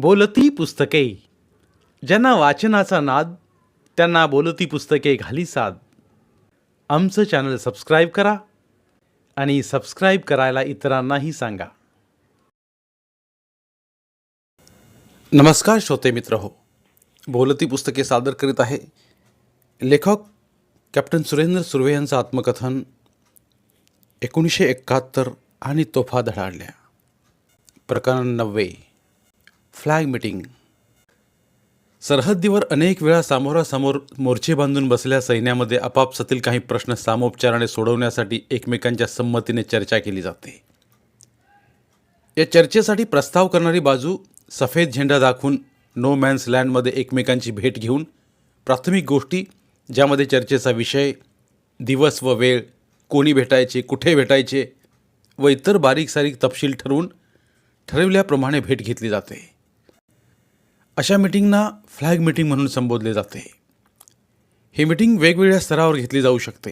बोलती पुस्तके. ज्यांना वाचनाचा नाद त्यांना बोलती पुस्तके घाली साद. आमचं चॅनल सबस्क्राईब करा आणि सबस्क्राईब करायला इतरांनाही सांगा. नमस्कार श्रोते मित्र हो. बोलती पुस्तके सादर करीत आहे लेखक कॅप्टन सुरेंद्र सुर्वे यांचं आत्मकथन एकोणीसशे एकाहत्तर आणि तोफा धडाडल्या. प्रकरण नववे. Flag meeting. सरहद्दीवर अनेक वेळा सामोरासमोर मोर्चे बांधून बसलेल्या सैन्यामध्ये आपापसातील काही प्रश्न सामोपचाराने सोडवण्यासाठी एकमेकांच्या संमतीने चर्चा केली जाते. या चर्चेसाठी प्रस्ताव करणारी बाजू सफेद झेंडा दाखवून नो मॅन्स लँडमध्ये एकमेकांची भेट घेऊन प्राथमिक गोष्टी ज्यामध्ये चर्चेचा विषय दिवस व वेळ कोणी भेटायचे कुठे भेटायचे व इतर बारीक सारीक तपशील ठरवून ठरवल्याप्रमाणे भेट घेतली जाते. अशा मिटिंगना फ्लॅग मिटिंग म्हणून संबोधले जाते. ही मिटिंग वेगवेगळ्या स्तरावर घेतली जाऊ शकते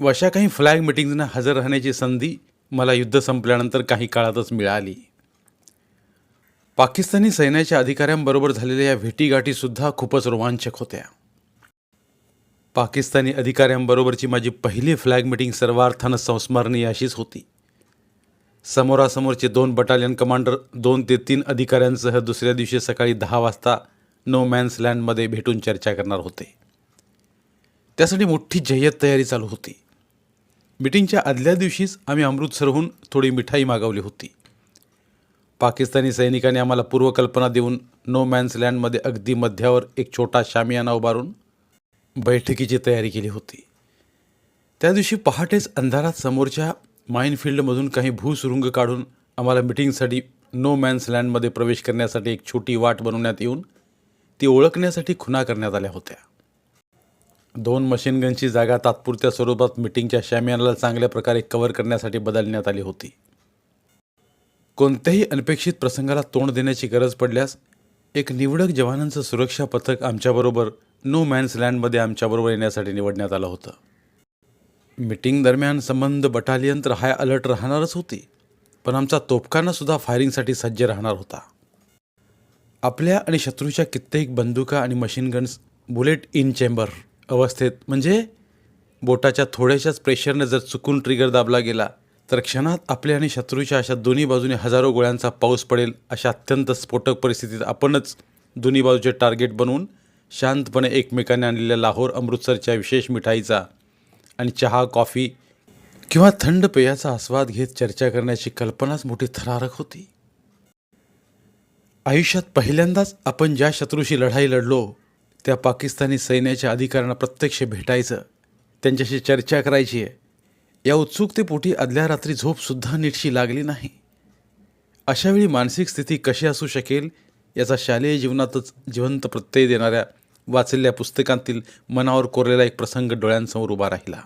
व अशा काही फ्लॅग मिटिंग्जना हजर राहण्याची संधी मला युद्ध संपल्यानंतर काही काळातच मिळाली. पाकिस्तानी सैन्याच्या अधिकाऱ्यांबरोबर झालेल्या या भेटीगाठीसुद्धा खूपच रोमांचक होत्या. पाकिस्तानी अधिकाऱ्यांबरोबरची माझी पहिली फ्लॅग मिटिंग सर्वार्थानं संस्मरणीय अशीच होती. समोरासमोरचे दोन बटालियन कमांडर दोन ते तीन अधिकाऱ्यांसह दुसऱ्या दिवशी सकाळी दहा वाजता नो मॅन्स लँडमध्ये भेटून चर्चा करणार होते. त्यासाठी मोठी जय्यत तयारी चालू होती. मिटिंगच्या आदल्या दिवशीच आम्ही अमृतसरहून थोडी मिठाई मागवली होती. पाकिस्तानी सैनिकांनी आम्हाला पूर्वकल्पना देऊन नो मॅन्स लँडमध्ये अगदी मध्यावर एक छोटा शामियाना उभारून बैठकीची तयारी केली होती. त्या दिवशी पहाटेच अंधारात समोरच्या माइनफील्डमधून काही भूसुरुंग काढून आम्हाला मिटिंगसाठी नो मॅन्स लँडमध्ये प्रवेश करण्यासाठी एक छोटी वाट बनवण्यात येऊन ती ओळखण्यासाठी खुणा करण्यात आल्या होत्या. दोन मशीनगनची जागा तात्पुरत्या स्वरूपात मिटिंगच्या शॅमियानाला चांगल्या प्रकारे कव्हर करण्यासाठी बदलण्यात आली होती. कोणत्याही अनपेक्षित प्रसंगाला तोंड देण्याची गरज पडल्यास एक निवडक जवानांचं सुरक्षा पथक आमच्याबरोबर नो मॅन्स लँडमध्ये आमच्याबरोबर येण्यासाठी निवडण्यात आलं होतं. मीटिंग दरम्यान संबंध बटालियन तर हाय अलर्ट राहणारच होती पण आमचा तोफखानासुद्धा फायरिंगसाठी सज्ज राहणार होता. आपल्या आणि शत्रूच्या कित्येक बंदुका आणि मशीनगन्स बुलेट इन चेंबर अवस्थेत म्हणजे बोटाच्या थोड्याशाच प्रेशरने जर चुकून ट्रिगर दाबला गेला तर क्षणात आपल्या आणि शत्रूच्या अशा दोन्ही बाजूने हजारो गोळ्यांचा पाऊस पडेल अशा अत्यंत स्फोटक परिस्थितीत आपणच दोन्ही बाजूचे टार्गेट बनवून शांतपणे एकमेकांनी आणलेल्या लाहोर अमृतसरच्या विशेष मिठाईचा आणि चहा कॉफी किंवा थंड पेयाचा आस्वाद घेत चर्चा करण्याची कल्पनाच मोठी थरारक होती. आयुष्यात पहिल्यांदाच आपण ज्या शत्रूशी लढाई लढलो त्या पाकिस्तानी सैन्याच्या अधिकाऱ्यांना प्रत्यक्ष भेटायचं त्यांच्याशी चर्चा करायची आहे. या उत्सुकतेपोटी आदल्या रात्री झोपसुद्धा नीटशी लागली नाही. अशावेळी मानसिक स्थिती कशी असू शकेल याचा शालेय जीवनातच जिवंत प्रत्यय देणाऱ्या वाचलेल्या पुस्तकांतील मनावर कोरलेला एक प्रसंग डोळ्यांसमोर उभा राहिला.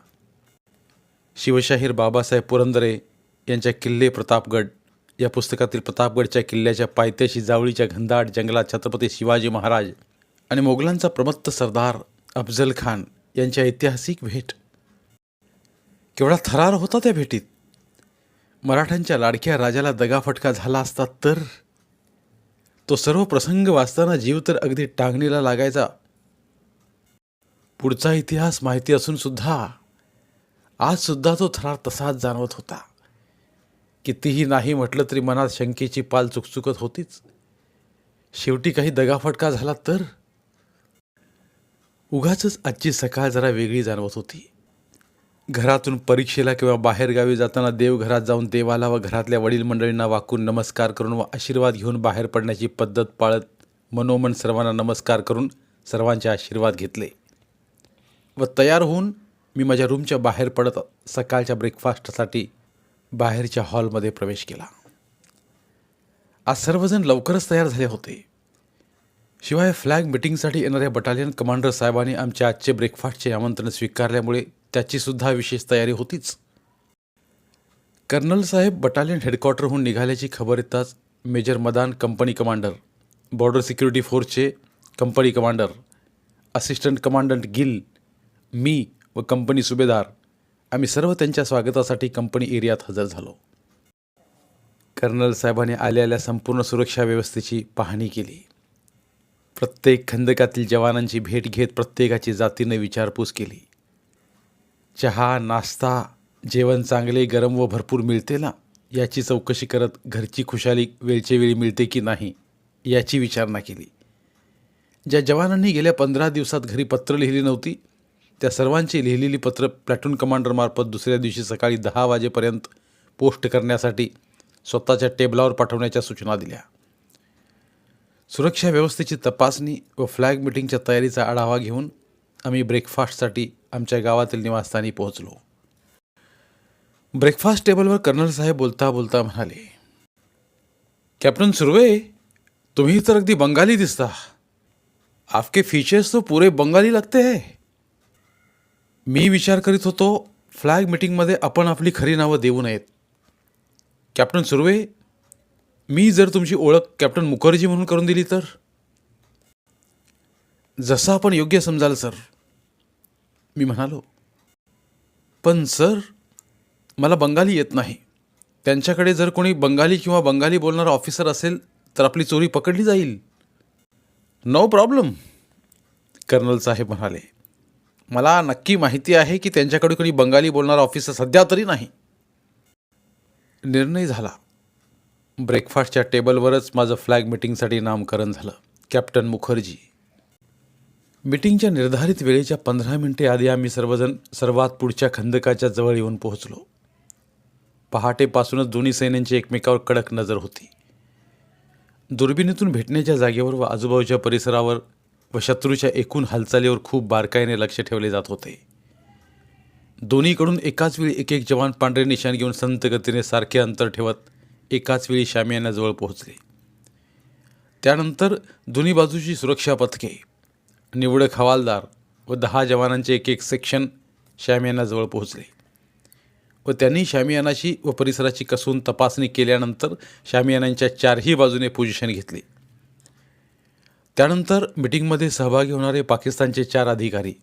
शिवशाहीर बाबासाहेब पुरंदरे यांच्या किल्ले प्रतापगड या पुस्तकातील प्रतापगडच्या किल्ल्याच्या पायथ्याशी जावळीच्या घनदाट जंगलात छत्रपती शिवाजी महाराज आणि मोगलांचा प्रमत्त सरदार अफजल खान यांच्या ऐतिहासिक भेट. केवढा थरार होता त्या भेटीत. मराठ्यांच्या लाडक्या राजाला दगाफटका झाला असता तर तो सर्व प्रसंग वाचताना जीव तर अगदी टांगणीला लागायचा. पुढचा इतिहास माहिती असून सुद्धा आज सुद्धा तो थरार तसाच जाणवत होता. कितीही नाही म्हटलं तरी मनात शंकेची पाल चुकचुकत होतीच. शेवटी काही दगाफटका झाला तर? उगाच आजची सकाळ जरा वेगळी जाणवत होती. घरातून परीक्षेला किंवा बाहेरगावी जाताना देवघरात जाऊन देवाला व घरातल्या वडील मंडळींना वाकून नमस्कार करून व आशीर्वाद घेऊन बाहेर पडण्याची पद्धत पाळत मनोमन सर्वांना नमस्कार करून सर्वांचे आशीर्वाद घेतले. व तयार होऊन मी माझ्या रूमच्या बाहेर पडत सकाळच्या ब्रेकफास्टसाठी बाहेरच्या हॉलमध्ये प्रवेश केला. आज सर्वजण लवकरच तयार झाले होते. शिवाय फ्लॅग मिटिंगसाठी येणाऱ्या बटालियन कमांडर साहेबांनी आमच्या आजचे ब्रेकफास्टचे आमंत्रण स्वीकारल्यामुळे त्याचीसुद्धा विशेष तयारी होतीच. कर्नल साहेब बटालियन हेडक्वार्टरहून निघाल्याची खबर येताच major Madan company commander border security फोर्सचे company commander assistant commandant Gill मी व कंपनी सुभेदार आम्ही सर्व त्यांच्या स्वागतासाठी कंपनी एरियात हजर झालो. कर्नल साहेबांनी आलेल्या संपूर्ण सुरक्षा व्यवस्थेची पाहणी केली. प्रत्येक खंदकातील जवानांची भेट घेत प्रत्येकाची जातीनं विचारपूस केली. चहा नाश्ता जेवण चांगले गरम व भरपूर मिळते ना? याची चौकशी करत घरची खुशाली वेळच्या वेळी मिळते की नाही याची विचारणा केली. ज्या जवानांनी गेल्या पंधरा दिवसात घरी पत्र लिहिली नव्हती त्या सर्वांची लिहिलेली पत्र प्लॅटून कमांडरमार्फत दुसऱ्या दिवशी सकाळी दहा वाजेपर्यंत पोस्ट करण्यासाठी स्वतःच्या टेबलावर पाठवण्याच्या सूचना दिल्या. सुरक्षा व्यवस्थेची तपासणी व फ्लॅग मिटिंगच्या तयारीचा आढावा घेऊन आम्ही ब्रेकफास्टसाठी आमच्या गावातील निवासस्थानी पोहोचलो. ब्रेकफास्ट टेबलवर कर्नल साहेब बोलता बोलता म्हणाले कॅप्टन सुर्वे तुम्ही तर अगदी बंगाली दिसता. आपके फीचर्स तो पुरे बंगाली लगते है. मी विचार करीत होतो फ्लॅग मिटिंगमध्ये आपण आपली खरी नावं देऊ नयेत. कॅप्टन सुर्वे मी जर तुमची ओळख कॅप्टन मुखर्जी म्हणून करून दिली तर? जसं आपण योग्य समजाल सर मी म्हणालो पण सर मला बंगाली येत नाही. त्यांच्याकडे जर कोणी बंगाली किंवा बंगाली बोलणारा ऑफिसर असेल तर आपली चोरी पकडली जाईल. नो प्रॉब्लेम कर्नल साहेब म्हणाले. मला नक्की माहिती आहे की त्यांच्याकडे कोणी बंगाली बोलणारा ऑफिसर सध्या तरी नाही. निर्णय झाला. ब्रेकफास्टच्या टेबलवरच माझं फ्लॅग मिटिंगसाठी नामकरण झालं. कॅप्टन मुखर्जी. मिटिंगच्या निर्धारित वेळेच्या पंधरा मिनिटे आधी आम्ही सर्वजण सर्वात पुढच्या खंदकाच्या जवळ येऊन पोहोचलो. पहाटेपासूनच दोन्ही सैन्यांची एकमेकावर कडक नजर होती. दुर्बिणीतून भेटण्याच्या जागेवर व आजूबाजूच्या परिसरावर व शत्रूच्या एकूण हालचालीवर खूप बारकाईने लक्ष ठेवले जात होते. दोन्हीकडून एकाच वेळी एक एक जवान पांढरे निशाण घेऊन संत गतीने सारखे अंतर ठेवत एकाच वेळी शामियानाजवळ पोहोचले. त्यानंतर दोन्ही बाजूची सुरक्षा पथके निवडक हवालदार व दहा जवानांचे एक एक सेक्शन शामियानाजवळ पोहोचले व त्यांनी शामियानाची व परिसराची कसून तपासणी केल्यानंतर शामियानांच्या चारही बाजूने पोझिशन घेतली. त्यानंतर मिटिंगमध्ये सहभागी होणारे पाकिस्तानचे चार अधिकारी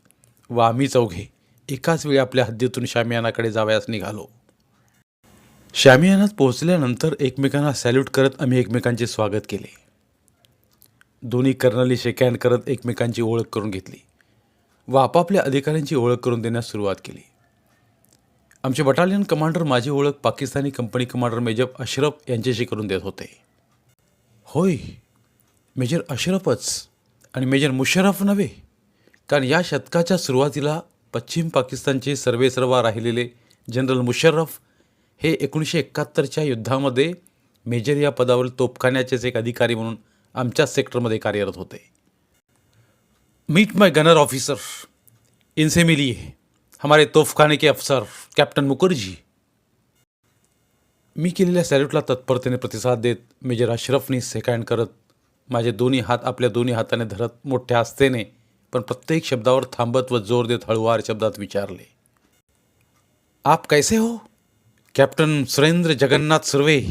व आम्ही चौघे एकाच वेळी आपल्या हद्दीतून शामियानाकडे जावयास निघालो. शामियानात पोहोचल्यानंतर एकमेकांना सॅल्यूट करत आम्ही एकमेकांचे स्वागत केले. दोन्ही कर्नली शेकहँड करत एकमेकांची ओळख करून घेतली. व आपापल्या अधिकाऱ्यांची ओळख करून देण्यास सुरुवात केली. आमचे बटालियन कमांडर माझी ओळख Pakistani company commander major Ashraf यांच्याशी करून देत होते. होय मेजर अशरफच आणि मेजर मुशर्रफ नव्हे. कारण या शतकाच्या सुरुवातीला पश्चिम पाकिस्तानचे सर्वेसर्वा राहिलेले जनरल मुशर्रफ हे एकोणीसशे एकाहत्तरच्या युद्धामध्ये मेजर या पदावर तोफखान्याचेच एक अधिकारी म्हणून आमच्याच सेक्टरमध्ये कार्यरत होते. मीट माय गनर ऑफिसर इनसे मिलिए हमारे तोफखाने के अफसर कॅप्टन मुखर्जी. मी केलेल्या सॅल्यूटला तत्परतेने प्रतिसाद देत मेजर अशरफनी सेकँड करत माझे दोन्ही हात आपल्या दोन्ही हाताने धरत मोठ्या आस्थेने पण प्रत्येक शब्दावर थांबत व जोर देत हळुवार शब्दात विचारले. आप कैसे हो? कॅप्टन सुरेंद्र जगन्नाथ सुर्वे.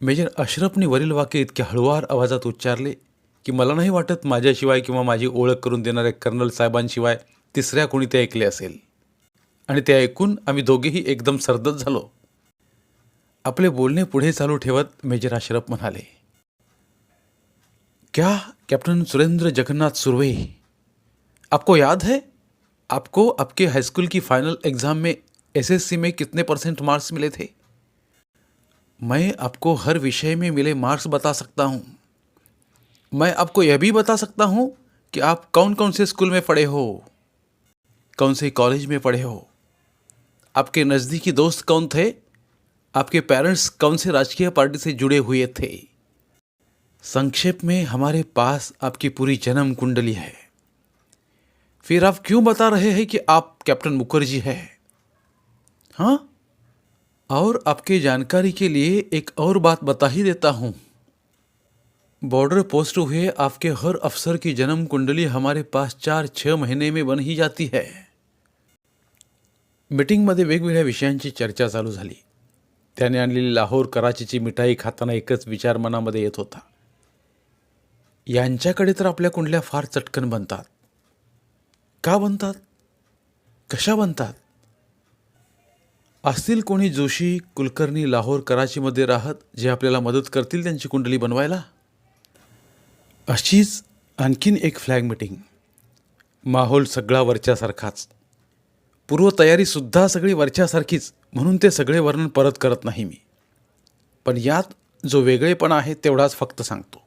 मेजर अशरफने वरील वाक्य इतक्या हळुवार आवाजात उच्चारले की मला नाही वाटत माझ्याशिवाय किंवा माझी ओळख करून देणाऱ्या कर्नल साहेबांशिवाय तिसऱ्या कोणी ते ऐकले असेल. आणि ते ऐकून आम्ही दोघेही एकदम सर्दच झालो. आपले बोलणे पुढे चालू ठेवत मेजर अशरफ म्हणाले क्या कैप्टन सुरेंद्र जगन्नाथ सुरवे? आपको याद है? आपको आपके हाई स्कूल की फाइनल एग्ज़ाम में एसएससी में कितने परसेंट मार्क्स मिले थे? मैं आपको हर विषय में मिले मार्क्स बता सकता हूँ। मैं आपको यह भी बता सकता हूँ कि आप कौन कौन से स्कूल में पढ़े हो? कौन से कॉलेज में पढ़े हो? आपके नज़दीकी दोस्त कौन थे? आपके पेरेंट्स कौन से राजकीय पार्टी से जुड़े हुए थे? संक्षेप में हमारे पास आपकी पूरी जन्म कुंडली है। फिर आप क्यों बता रहे हैं कि आप कैप्टन मुखर्जी हैं? हाँ? और आपकी जानकारी के लिए एक और बात बता ही देता हूँ। बॉर्डर पोस्ट हुए आपके हर अफसर की जन्म कुंडली हमारे पास चार छः महीने में बन ही जाती है। मीटिंग मीटिंगमध्ये वेगवेगळ्या विषयांची चर्चा चालू झाली. त्याने आणलेली लाहोर, कराचीची मिठाई, खाताना एकच विचार मनामध्ये येत होता. यांच्याकडे तर आपल्या कुंडल्या फार चटकन बनतात. का बनतात? कशा बनतात? असतील कोणी जोशी कुलकर्णी लाहोर कराचीमध्ये राहत जे आपल्याला मदत करतील त्यांची कुंडली बनवायला? अशीच आणखीन एक फ्लॅग मिटिंग माहोल सगळा वरच्यासारखाच. पूर्वतयारीसुद्धा सगळी वरच्यासारखीच म्हणून ते सगळे वर्णन परत करत नाही मी. पण यात जो वेगळेपणा आहे तेवढाच फक्त सांगतो.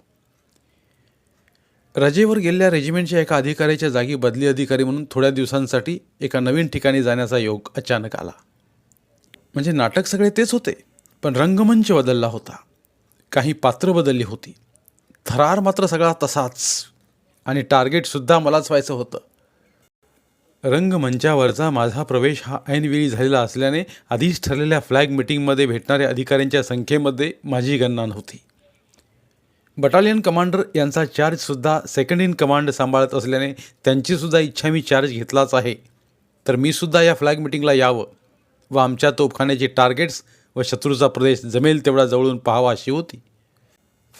रजेवर गेलेल्या रेजिमेंटच्या एका अधिकाऱ्याच्या जागी बदली अधिकारी म्हणून थोड्या दिवसांसाठी एका नवीन ठिकाणी जाण्याचा योग अचानक आला. म्हणजे नाटक सगळे तेच होते पण रंगमंच बदलला होता. काही पात्र बदलली होती. थरार मात्र सगळा तसाच आणि टार्गेटसुद्धा मलाच व्हायचं होतं. रंगमंचावरचा माझा प्रवेश हा ऐनवेळी झालेला असल्याने आधीच ठरलेल्या फ्लॅग मिटिंगमध्ये भेटणाऱ्या अधिकाऱ्यांच्या संख्येमध्ये माझी गणना नव्हती. बटालियन कमांडर यांचा चार्जसुद्धा सेकंड इन कमांड सांभाळत असल्याने त्यांचीसुद्धा इच्छा मी चार्ज घेतलाच आहे. तर मीसुद्धा या फ्लॅग मिटिंगला यावं व आमच्या तोफखान्याचे टार्गेट्स व शत्रूचा प्रदेश जमेल तेवढा जवळून पाहावा अशी होती.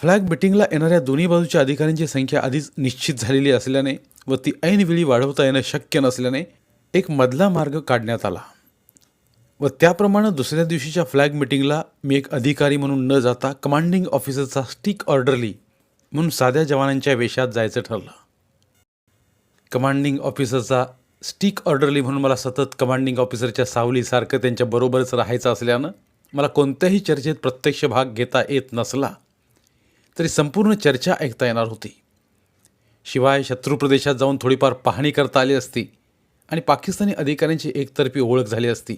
फ्लॅग मिटिंगला येणाऱ्या दोन्ही बाजूच्या अधिकाऱ्यांची संख्या आधीच निश्चित झालेली असल्याने व ती ऐनवेळी वाढवता येणं शक्य नसल्याने एक मधला मार्ग काढण्यात आला. व त्याप्रमाणे दुसऱ्या दिवशीच्या फ्लॅग मिटिंगला मी एक अधिकारी म्हणून न जाता कमांडिंग ऑफिसरचा स्टिक ऑर्डरली म्हणून साध्या जवानांच्या वेशात जायचं ठरलं. कमांडिंग ऑफिसरचा स्टिक ऑर्डरली म्हणून मला सतत कमांडिंग ऑफिसरच्या सावलीसारखं त्यांच्याबरोबरच राहायचं असल्यानं मला कोणत्याही चर्चेत प्रत्यक्ष भाग घेता येत नसला तरी संपूर्ण चर्चा ऐकता येणार होती. शिवाय शत्रू प्रदेशात जाऊन थोडीफार पाहणी करता आली असती आणि पाकिस्तानी अधिकाऱ्यांची एकतर्फी ओळख झाली असती.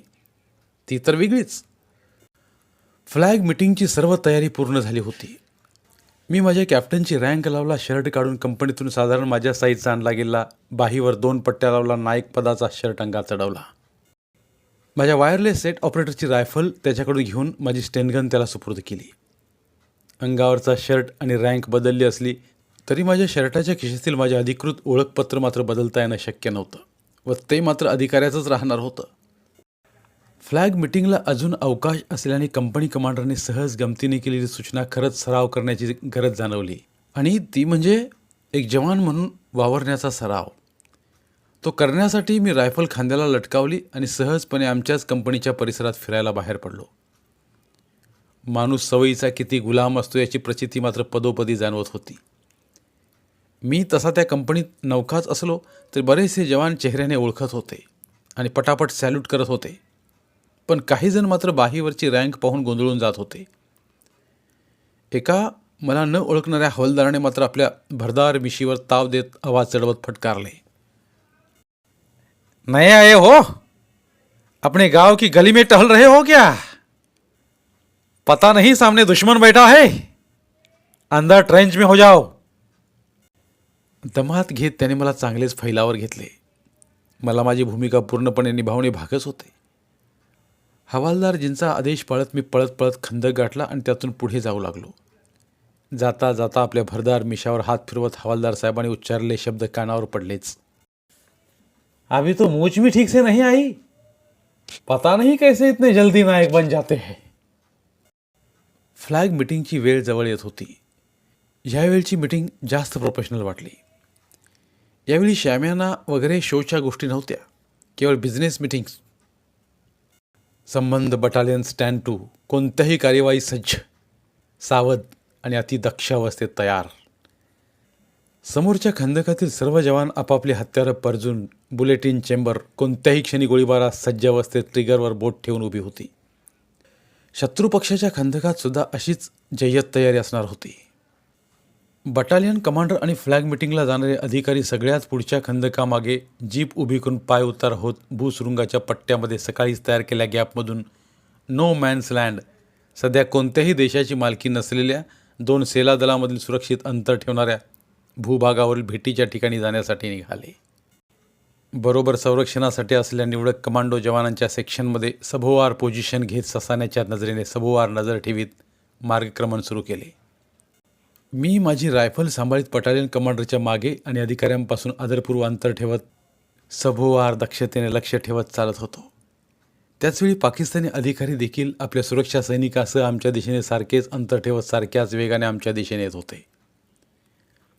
ती तर वेगळीच. फ्लॅग मिटिंगची सर्व तयारी पूर्ण झाली होती. मी माझ्या कॅप्टनची रँक लावला शर्ट काढून कंपनीतून साधारण माझ्या साईजचा आणला गेला. बाहीवर दोन पट्ट्या लावला नायक पदाचा शर्ट अंगात चढवला. माझ्या वायरलेस सेट ऑपरेटरची रायफल त्याच्याकडून घेऊन माझी स्टेनगन त्याला सुपूर्द केली. अंगावरचा शर्ट आणि रँक बदलली असली तरी माझ्या शर्टाच्या खिशातील माझे अधिकृत ओळखपत्र मात्र बदलता येणं शक्य नव्हतं व ते मात्र अधिकाऱ्याचंच राहणार होतं. फ्लॅग मिटिंगला अजून अवकाश असल्याने कंपनी कमांडरने सहज गमतीने केलेली सूचना खरंच सराव करण्याची गरज जाणवली. आणि ती म्हणजे एक जवान म्हणून वावरण्याचा सराव. तो करण्यासाठी मी रायफल खांद्याला लटकावली आणि सहजपणे आमच्याच कंपनीच्या परिसरात फिरायला बाहेर पडलो. माणूस सवयीचा किती गुलाम असतो याची प्रचिती मात्र पदोपदी जाणवत होती. मी तसा त्या कंपनीत नौकाच असलो तरी बरेचसे जवान चेहऱ्याने ओळखत होते आणि पटापट सॅल्यूट करत होते. पण काही जण मात्र बाहीवरची रँक पाहून गोंधळून जात होते. एका मला न ओळखणाऱ्या हवालदाराने मात्र आपल्या भरदार मिशीवर ताव देत आवाज चढवत फटकारले. नए आए हो. अपने गांव की गली में टहल रहे हो क्या? पता नहीं सामने दुश्मन बैठा है. अंदर ट्रेंच में हो जाओ. दमात घेत त्याने मला चांगलेच फैलावर घेतले. मला माझी भूमिका पूर्णपणे निभावणे भागच होते. हवालदारजींचा आदेश पाळत मी पळत पळत खंदक गाठला आणि त्यातून पुढे जाऊ लागलो. जाता जाता आपल्या भरदार मिशावर हात फिरवत हवालदार साहेबांनी उच्चारले शब्द कानावर पडलेच. अभी तो मूच भी ठीक से नहीं आई? पता नहीं कैसे इतने जल्दी नायक बन जाते हैं? फ्लॅग मिटिंगची वेळ जवळ येत होती. यावेळची मिटिंग जास्त प्रोफेशनल वाटली. यावेळी श्याम्याना वगैरे शोच्या गोष्टी नव्हत्या. केवळ बिझनेस मिटिंग्स संबंध बटालियन स्टँड टू कोणत्याही कार्यवाही सज्ज सावध आणि अतिदक्ष अवस्थेत तयार. समोरच्या खंदकातील सर्व जवान आपापली हत्यारं परजून बुलेटिन चेंबर कोणत्याही क्षणी गोळीबारात सज्ज अवस्थेत ट्रिगरवर बोट ठेवून उभी होती. शत्रू पक्षाच्या खंदकात सुद्धा अशीच जय्यत तयारी असणार होती. बटालियन कमांडर आणि फ्लॅग मिटिंगला जाणारे अधिकारी सगळ्यात पुढच्या खंदकामागे जीप उभी करून पाय उतार होत भूसुरुंगाच्या पट्ट्यामध्ये सकाळीच तयार केल्या गॅपमधून. नो मॅन्स लँड सध्या कोणत्याही देशाची मालकी नसलेल्या दोन सेला दलामधील सुरक्षित अंतर ठेवणाऱ्या भूभागावरील भेटीच्या ठिकाणी जाण्यासाठी निघाले. बरोबर संरक्षणासाठी असलेल्या निवडक कमांडो जवानांच्या सेक्शनमध्ये सभोवार पोझिशन घेत ससाण्याच्या नजरेने सभोवार नजर ठेवीत मार्गक्रमण सुरू केले. मी माझी रायफल सांभाळीत बटालियन कमांडरच्या मागे आणि अधिकाऱ्यांपासून आदरपूर्व अंतर ठेवत सभोवार दक्षतेने लक्ष ठेवत चालत होतो. त्याचवेळी पाकिस्तानी अधिकारी देखील आपल्या सुरक्षा सैनिकासह आमच्या दिशेने सारखेच अंतर ठेवत सारख्याच वेगाने आमच्या दिशेने येत होते.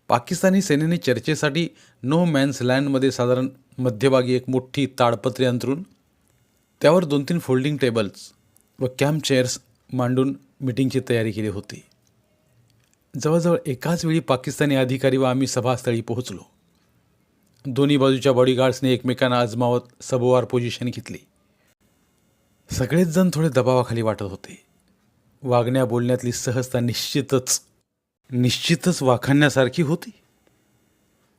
पाकिस्तानी सेनेने चर्चेसाठी नो मॅन्स लँडमध्ये साधारण मध्यभागी एक मोठी ताडपत्री अंतरून त्यावर दोन तीन फोल्डिंग टेबल्स व कॅम्प चेअर्स मांडून मिटिंगची तयारी केली होती. जवळजवळ एकाच वेळी पाकिस्तानी अधिकारी व आम्ही सभास्थळी पोहोचलो. दोन्ही बाजूच्या बॉडीगार्ड्सने एकमेकांना आजमावत सबोवार पोझिशन घेतली. सगळेच जण थोडे दबावाखाली वाटत होते. वागण्या बोलण्यातली सहजता निश्चितच निश्चितच वाखाणण्यासारखी होती.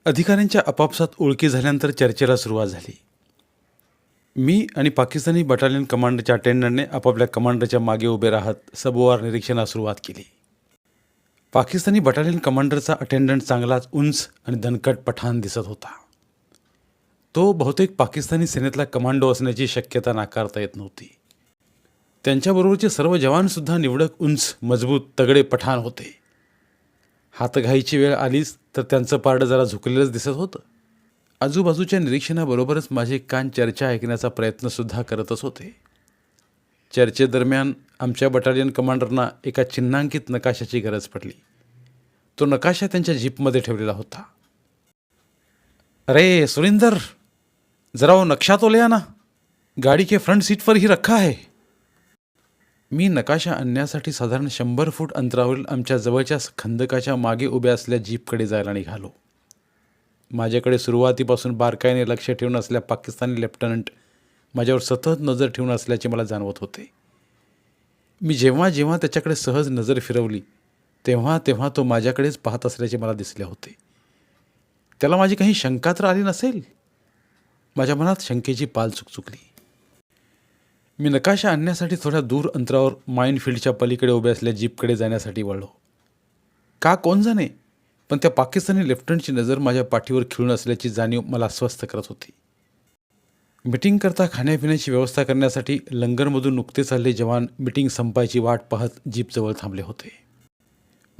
अधिकाऱ्यांच्या आपापसात ओळखी झाल्यानंतर चर्चेला सुरुवात झाली. मी आणि पाकिस्तानी बटालियन कमांडरच्या अटेंडंटने आपापल्या कमांडरच्या मागे उभे राहत सबोवार निरीक्षणास सुरुवात केली. पाकिस्तानी बटालियन कमांडरचा अटेंडंट चांगलाच उंच आणि दणकट पठाण दिसत होता. तो बहुतेक पाकिस्तानी सेनेतला कमांडो असण्याची शक्यता नाकारता येत नव्हती. त्यांच्याबरोबरचे सर्व जवानसुद्धा निवडक उंच मजबूत तगडे पठाण होते. हातघाईची वेळ आलीच तर त्यांचं पारडं जरा झुकलेलंच दिसत होतं. आजूबाजूच्या निरीक्षणाबरोबरच माझे कान चर्चा ऐकण्याचा प्रयत्नसुद्धा करतच होते. चर्चेदरम्यान आमच्या बटालियन कमांडरना एका चिन्हांकित नकाशाची गरज पडली. तो नकाशा त्यांच्या जीपमध्ये ठेवलेला होता. अरे सुरिंदर जरा हो वो नक्शा तो ले आना गाडी के फ्रंट सीट पर ही रखा आहे मी नकाशा आणण्यासाठी साधारण शंभर फूट अंतरावरील आमच्या जवळच्या खंदकाच्या मागे उभ्या असल्या जीपकडे जायला निघालो. माझ्याकडे सुरुवातीपासून बारकाईने लक्ष ठेवून असल्या पाकिस्तानी लेफ्टनंट माझ्यावर सतत नजर ठेवून असल्याचे मला जाणवत होते. मी जेव्हा जेव्हा त्याच्याकडे सहज नजर फिरवली तेव्हा तेव्हा तो माझ्याकडेच पाहत असल्याचे मला दिसले होते. त्याला माझी काही शंका तर आली नसेल? माझ्या मनात शंकेची पाल चुकचुकली. मी नकाशा आणण्यासाठी थोड्या दूर अंतरावर माइनफिल्डच्या पलीकडे उभे असल्या जीपकडे जाण्यासाठी वळलो. का कोण जाणे? पण त्या पाकिस्तानी लेफ्टनंटची नजर माझ्या पाठीवर खिळून असल्याची जाणीव मला अस्वस्थ करत होती. मिटिंगकरता खाण्यापिण्याची व्यवस्था करण्यासाठी लंगरमधून नुकतेच आले जवान मिटिंग संपायची वाट पाहत जीपजवळ थांबले होते.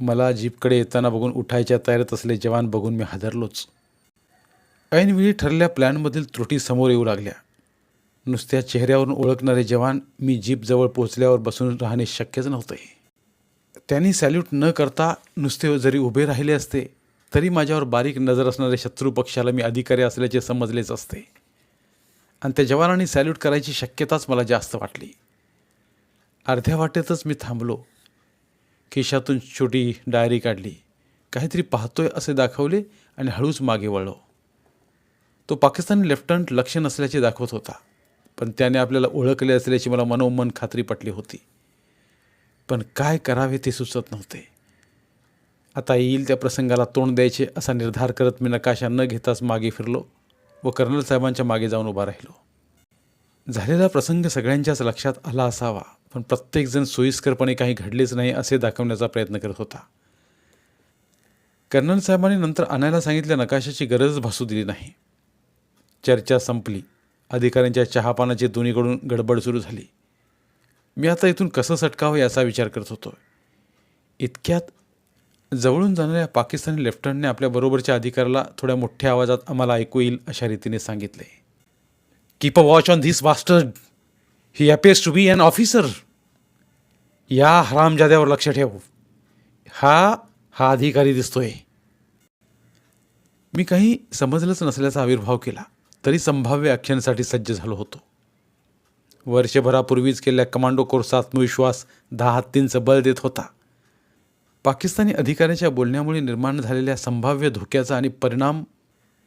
मला जीपकडे येताना बघून उठायच्या तयारीत असले जवान बघून मी हादरलोच. ऐनवेळी ठरल्या प्लॅनमधील त्रुटी समोर येऊ लागल्या. नुसत्या चेहऱ्यावरून ओळखणारे जवान मी जीपजवळ पोहोचल्यावर बसून राहणे शक्यच नव्हते. त्यांनी सॅल्यूट न करता नुसते जरी उभे राहिले असते तरी माझ्यावर बारीक नजर असणाऱ्या शत्रू पक्षाला मी अधिकारी असल्याचे समजलेच असते. आणि त्या जवानांनी सॅल्यूट करायची शक्यताच मला जास्त वाटली. अर्ध्या वाटेतच मी थांबलो. खिशातून छोटी डायरी काढली. काहीतरी पाहतोय असे दाखवले आणि हळूच मागे वळलो. तो पाकिस्तानी लेफ्टनंट लक्ष नसल्याचे दाखवत होता पण त्याने आपल्याला ओळखले असल्याची मला मनोमन खात्री पटली होती. पण काय करावे ते सुचत नव्हते. आता येईल त्या प्रसंगाला तोंड द्यायचे असा निर्धार करत मी नकाशा न घेताच मागे फिरलो. व कर्नल साहेबांच्या मागे जाऊन उभा राहिलो. झालेला प्रसंग सगळ्यांच्याच लक्षात आला असावा पण प्रत्येकजण सोयीस्करपणे काही घडलेच नाही असे दाखवण्याचा प्रयत्न करत होता. कर्नल साहेबांनी नंतर आणायला सांगितल्या नकाशाची गरज भासू दिली नाही. चर्चा संपली. अधिकाऱ्यांच्या चहापानाची दोन्हीकडून गडबड सुरू झाली. मी आता इथून कसं सटकावं याचा विचार करत होतो इतक्यात जवळून जाणाऱ्या पाकिस्तानी लेफ्टनंटने आपल्या बरोबरच्या अधिकाऱ्याला थोड्या मोठ्या आवाजात आम्हाला ऐकू येईल अशा रीतीने सांगितले. Keep a watch on this bastard he appears to be an officer या हरामजाद्यावर लक्ष ठेव. हा हा अधिकारी दिसतोय. मी काही समजलंच नसल्याचा आविर्भाव केला तरी संभाव्य आख्यानासाठी सज्ज झालो होतो. वर्षभरापूर्वीच केलेल्या कमांडो कोर्स आत्मविश्वास दहा हत्तींचं बल देत होता. पाकिस्तानी अधिकाऱ्याच्या बोलण्यामुळे निर्माण झालेल्या संभाव्य धोक्याचा आणि परिणाम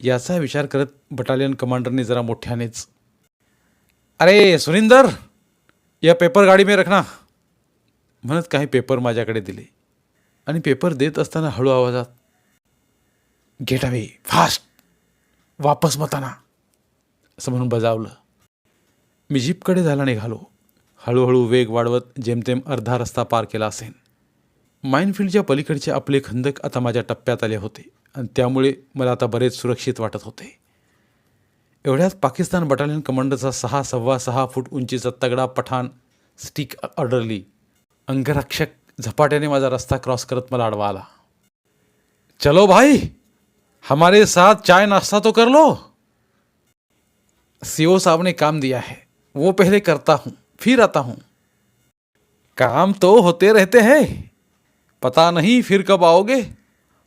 याचा विचार करत बटालियन कमांडरने जरा मोठ्यानेच अरे सुरिंदर! या पेपर गाडी मे रखना! म्हणत काही पेपर माझ्याकडे दिले. आणि पेपर देत असताना हळू आवाजात गेट अवे फास्ट वापस मताना! असं म्हणून बजावलं. मी जीपकडे झाला निघालो. हळूहळू वेग वाढवत जेमतेम अर्धा रस्ता पार केला असेल माइनफील्डच्या पलीकडचे आपले खंदक आता माझ्या टप्प्यात आले होते आणि त्यामुळे मला आता बरेच सुरक्षित वाटत होते. एवढ्यात पाकिस्तान बटालियन कमांडरचा सहा सव्वा सहा फूट उंचीचा तगडा पठाण स्टिक ऑर्डरली अंगरक्षक झपाट्याने माझा रस्ता क्रॉस करत मला अडवा आला. चलो भाई हमारे साथ चाय नाश्ता तो कर लो. सीओ साहब ने काम दिया है वो पहले करता हूँ फिर आता हूँ। काम तो होते रहते हैं। पता नहीं फिर कब आओगे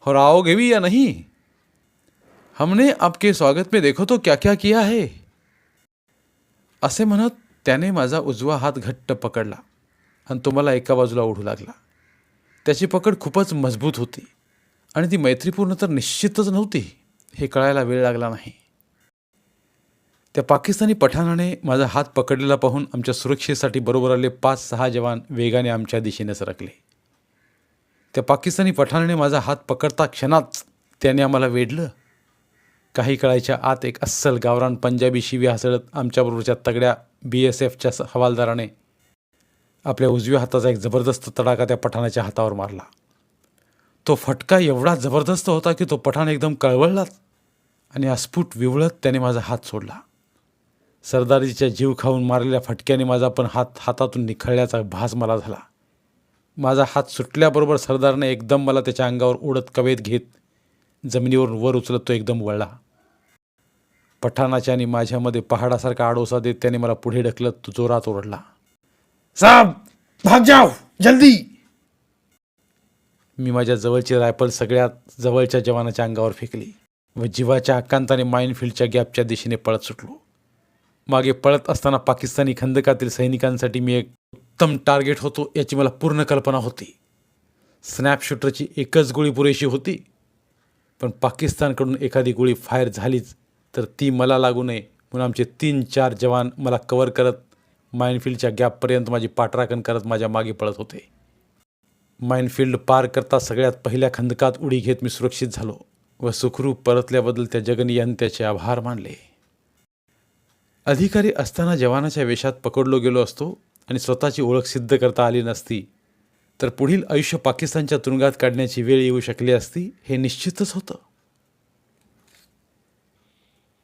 और आओगे भी या नहीं। हमने आपके स्वागत में देखो तो क्या क्या किया है। असे म्हणत त्याने माझा उजवा हात घट्ट पकडला आणि तो मला एका बाजूला ओढू लागला. त्याची पकड खूपच मजबूत होती आणि ती मैत्रीपूर्ण तर निश्चितच नव्हती हे कळायला वेळ लागला नाही. त्या पाकिस्तानी पठाणाने माझा हात पकडलेला पाहून आमच्या सुरक्षेसाठी बरोबर आले पाच सहा जवान वेगाने आमच्या दिशेने सरकले. त्या पाकिस्तानी पठाणाने माझा हात पकडता क्षणाच त्याने आम्हाला वेढलं. काही काळाच्या आत एक अस्सल गावरान पंजाबी शिवी हासळत आमच्याबरोबरच्या तगड्या बी एस एफच्या हवालदाराने आपल्या उजव्या हाताचा एक जबरदस्त तडाखा त्या पठाणाच्या हातावर मारला. तो फटका एवढा जबरदस्त होता की तो पठाण एकदम कळवळलाच आणि अस्फुट विवळत त्याने माझा हात सोडला. सरदारीच्या जीव खाऊन मारलेल्या फटक्याने माझा पण हात हातातून निखळल्याचा भास मला झाला. माझा हात सुटल्याबरोबर सरदारने एकदम मला त्याच्या अंगावर उडत कवेत घेत जमिनीवरून वर उचलत तो एकदम वळला. पठाणाच्या आणि माझ्यामध्ये पहाडासारखा आडोसा देत त्याने मला पुढे ढकलत तो जोरात ओरडला. साब भाग जाव जल्दी! मी माझ्या जवळची रायफल सगळ्यात जवळच्या जवानाच्या अंगावर फेकली व जीवाच्या हक्कांताने माइनफिल्डच्या गॅपच्या दिशेने पळत सुटलो. मागे पळत असताना पाकिस्तानी खंदकातील सैनिकांसाठी मी एक उत्तम टार्गेट होतो याची मला पूर्ण कल्पना होती. स्नॅपशूटरची एकच गोळी पुरेशी होती. पण पाकिस्तानकडून एखादी गोळी फायर झालीच तर ती मला लागू नये म्हणून आमचे तीन चार जवान मला कवर करत माइनफील्डच्या गॅपपर्यंत माझी पाठराखण करत माझ्या मागे पळत होते. माइनफील्ड पार करता सगळ्यात पहिल्या खंदकात उडी घेत मी सुरक्षित झालो व सुखरूप परतल्याबद्दल त्या जगनीयान त्याचे आभार मानले. अधिकारी असताना जवानाच्या वेशात पकडलो गेलो असतो आणि स्वतःची ओळख सिद्ध करता आली नसती तर पुढील आयुष्य पाकिस्तानच्या तुरुंगात काढण्याची वेळ येऊ शकली असती हे निश्चितच होतं.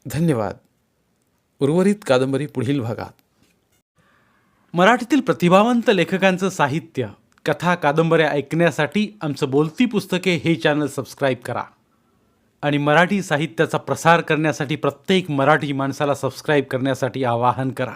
धन्यवाद. उर्वरित कादंबरी पुढील भागात. मराठीतील प्रतिभावंत लेखकांचं साहित्य कथा कादंबऱ्या ऐकण्यासाठी आमचं बोलती पुस्तके हे चॅनल सबस्क्राईब करा. आणि मराठी साहित्याचा प्रसार करण्यासाठी प्रत्येक मराठी माणसाला सबस्क्राईब करण्यासाठी आवाहन करा.